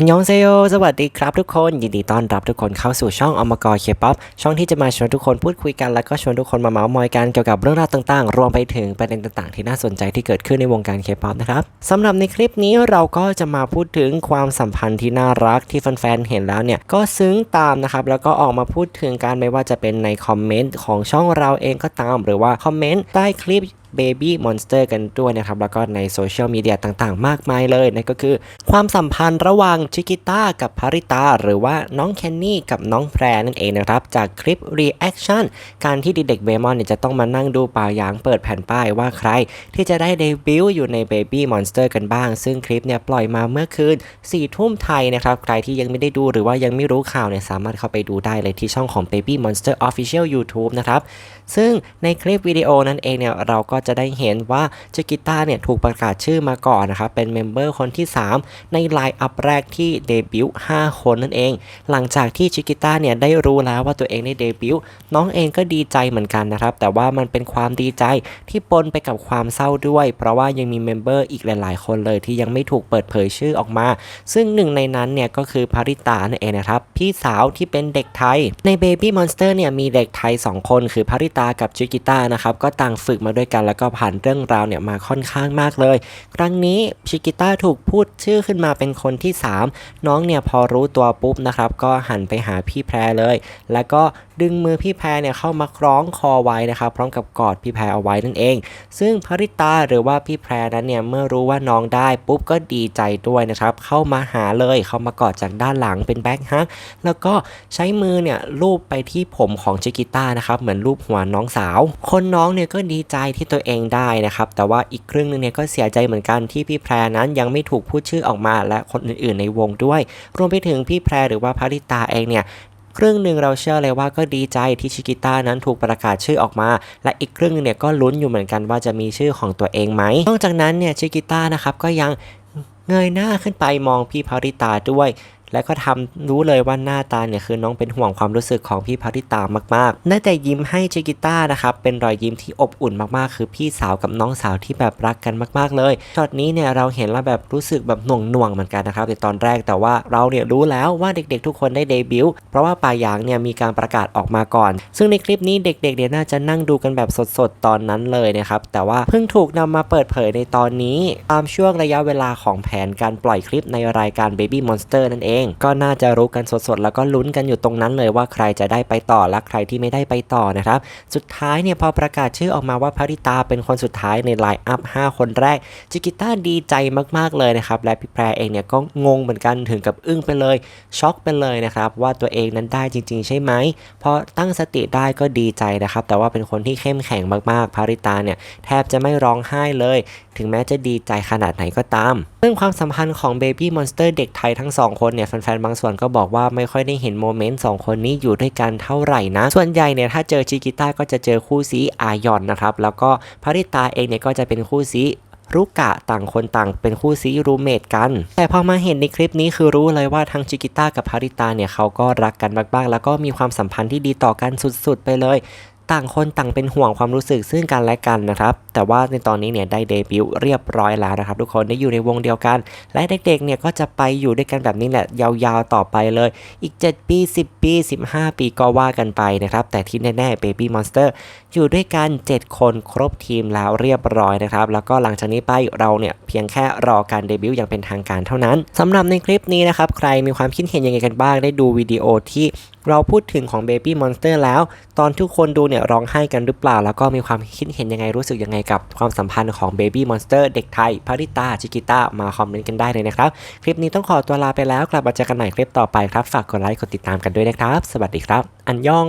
ฮันยองเซโยสวัสดีครับทุกคน ยินดีต้อนรับทุกคนเข้าสู่ช่องอมกรเคป๊อปช่องที่จะมาชวนทุกคนพูดคุยกัน แล้วก็ชวนทุกคนมาเมาส์มอยกันเกี่ยวกับเรื่องราวต่างๆ รวมไปถึงประเด็นต่างๆ ที่น่าสนใจที่เกิดขึ้นในวงการเคป๊อปนะครับสำหรับในคลิปนี้เราก็จะมาพูดถึงความสัมพันธ์ที่น่ารักที่แฟนๆเห็นแล้วเนี่ยก็ซึ้งตามนะครับแล้วก็ออกมาพูดถึงการไม่ว่าจะเป็นในคอมเมนต์ของช่องเราเองก็ตาม หรือว่าคอมเมนต์ใต้คลิป Baby Monster กันด้วยนะครับ แล้วก็ในโซเชียลมีเดียต่างๆ มากมายเลยนั่นก็คือ ความสัมพันธ์ระหว่างชิกิต้ากับพาริตา หรือว่าน้องแคนนี่กับน้องแพรนั่นเองนะครับ จากคลิป Reaction การที่เด็กๆเบมอนเนี่ยจะต้องมานั่งดูป่ายางเปิดแผ่นป้ายว่าใคร ที่จะได้เดบิวต์อยู่ใน Baby Monster กันบ้าง ซึ่งคลิปเนี่ยปล่อยมาเมื่อคืน4ทุ่มไทยนะครับ ใครที่ยังไม่ได้ดูหรือว่ายังไม่รู้ข่าวเนี่ยสามารถเข้าไปดูได้เลยที่ช่องของ Baby Monster Official YouTube นะครับซึ่งในคลิปวิดีโอนั้นเองเนี่ยเราก็จะได้เห็นว่าจิกิต้าเนี่ยถูกประกาศชื่อมาก่อนนะครับเป็นเมมเบอร์คนที่ 3 ในไลน์อัพแรกที่เดบิวต์5คนนั่นเอง หลังจากที่ชิกิต้าเนี่ยได้รู้แล้วว่าตัวเองได้เดบิวต์น้องเองก็ดีใจเหมือนกันนะครับ แต่ว่ามันเป็นความดีใจที่ปนไปกับความเศร้าด้วย เพราะว่ายังมีเมมเบอร์อีกหลาย ๆ คนเลยที่ยังไม่ถูกเปิดเผยชื่อออกมา ซึ่งหนึ่งในนั้นเนี่ยก็คือพาริตานั่นเองนะครับ พี่สาวที่เป็นเด็กไทย ใน Baby Monster เนี่ยมีเด็กไทย 2 คน คือพาริตากับจิกิต้านะครับก็ต่างฝึกมาด้วยกันแล้วก็ผ่านเรื่องราวเนี่ยมาค่อนข้างมากเลย ครั้งนี้ชิกิต้าถูกพูดชื่อขึ้นมาเป็นคนที่ 3 น้องเนี่ยพอรู้ตัวปุ๊บนะครับ ก็หันไปหาพี่แพรเลย แล้วก็ ดึงมือพี่แพรเนี่ยเข้ามาคล้องคอไว้นะครับ พร้อมกับกอดพี่แพรเอาไว้นั่นเอง ซึ่งพาริตาหรือว่าพี่แพรนั้นเนี่ยเมื่อรู้ว่าน้องได้ปุ๊บก็ดีใจด้วยนะครับ เข้ามาหาเลยเข้ามากอดจากด้านหลังเป็นแบ็คฮักแล้วก็ใช้มือเนี่ยลูบไปที่ผมของชิกิต้านะครับเหมือนลูบหัวน้องสาว คนน้องเนี่ยก็ดีใจที่ตัวเองได้นะครับแต่ว่าอีกครึ่งหนึงเนี่ยก็เสียใจเหมือนกันที่พี่แพรนั้นยังไม่ถูกพูดชื่อออกมาและคนอื่นๆ ในวงด้วย รวมไปถึงพี่แพรหรือว่าพาริตาเองเนี่ย ครึ่งหนึ่งเราเชื่อเลยว่าก็ดีใจที่ชิกิต้านั้นถูกประกาศชื่อออกมา และอีกครึ่งหนึงเนี่ยก็ลุ้นอยู่เหมือนกันว่าจะมีชื่อของตัวเองไหมนอกจากนั้นเนี่ยชิกิต้านะครับก็ยังเงยหน้าขึ้นไปมองพี่พาริตาด้วย และก็ทำรู้เลยว่าหน้าตาเนี่ยคือน้องเป็นห่วงความรู้สึกของพี่พาริตามากๆได้แต่ยิ้มให้ชิกิต้านะครับ เป็นรอยยิ้มที่อบอุ่นมากๆ คือพี่สาวกับน้องสาวที่แบบรักกันมากๆ เลย ช็อตนี้เนี่ยเราเห็นแล้วแบบรู้สึกแบบหน่วงหน่วงเหมือนกันนะครับในตอนแรก แต่ว่าเราเนี่ยรู้แล้วว่าเด็กๆ ทุกคนได้เดบิวต์ เพราะว่าป่ายางเนี่ยมีการประกาศออกมาก่อน ซึ่งในคลิปนี้เด็กๆเนี่ยน่าจะนั่งดูกันแบบสดๆ ตอนนั้นเลยนะครับ แต่ว่าเพิ่งถูกนำมาเปิดเผยในตอนนี้ ตามช่วงระยะเวลาของแผนการปล่อยคลิปในรายการ Baby Monster นั่นเองก็น่าจะรู้กันสดๆ แล้วก็ลุ้นกันอยู่ตรงนั้นเลยว่าใครจะได้ไปต่อและใครที่ไม่ได้ไปต่อนะครับ สุดท้ายเนี่ยพอประกาศชื่อออกมาว่าพาริตาเป็นคนสุดท้ายในไลน์อัพ5 คนแรก จิกิต้าดีใจมากๆเลยนะครับ และพี่แพรเองเนี่ยก็งงเหมือนกันถึงกับอึ้งไปเลย ช็อกไปเลยนะครับว่าตัวเองนั้นได้จริง ๆ ใช่ไหมพอตั้งสติได้ก็ดีใจนะครับ แต่ว่าเป็นคนที่เข้มแข็งมากๆพาริตาเนี่ยแทบจะไม่ร้องไห้เลย ถึงแม้จะดีใจขนาดไหนก็ตามซึ่งความสัมพันธ์ของ Baby Monster เด็กไทยทั้งสองคนเนี่ยแฟนๆบางส่วนก็บอกว่าไม่ค่อยได้เห็นโมเมนต์สองคนนี้อยู่ด้วยกันเท่าไหร่นะ ส่วนใหญ่เนี่ยถ้าเจอชิกิต้าก็จะเจอคู่ซีอายอนนะครับ แล้วก็พาริตาเองเนี่ยก็จะเป็นคู่ซีรุกะต่างคนต่างเป็นคู่ซีรูเมทกัน แต่พอมาเห็นในคลิปนี้คือรู้เลยว่าทั้งจิกิต้ากับพาริตาเนี่ยเขาก็รักกันมากๆ แล้วก็มีความสัมพันธ์ที่ดีต่อกันสุดๆ ไปเลย ต่างคนต่างเป็นห่วงความรู้สึกซึ่งกันและกันนะครับ แต่ว่าในตอนนี้เนี่ยได้เดบิวต์เรียบร้อยแล้วนะครับ ทุกคนได้อยู่ในวงเดียวกัน และเด็กๆเนี่ยก็จะไปอยู่ด้วยกันแบบนี้แหละยาวๆต่อไปเลย อีก 7 ปี 10 ปี 15 ปีก็ว่ากันไปนะครับ แต่ที่แน่ๆ Baby Monster อยู่ด้วยกัน 7 คนครบทีมแล้วเรียบร้อยนะครับ แล้วก็หลังจากนี้ไปเราเนี่ยเพียงแค่รอการเดบิวต์อย่างเป็นทางการเท่านั้นสำหรับในคลิปนี้นะครับใครมีความคิดเห็นยังไงกันบ้าง ได้ดูวิดีโอที่เราพูดถึงของ Baby Monster แล้ว ตอนทุกคนดูเนี่ยเนี่ยร้องไห้กันหรือเปล่า แล้วก็มีความคิดเห็นยังไงรู้สึกยังไงกับความสัมพันธ์ของ Baby Monster เด็กไทยพาริตาชิกิต้ามาคอมเมนต์กันได้เลยนะครับ คลิปนี้ต้องขอตัวลาไปแล้วกลับมาเจอกันใหม่คลิปต่อไปครับ ฝากกดไลค์กดติดตามกันด้วยนะครับ สวัสดีครับ อันยอง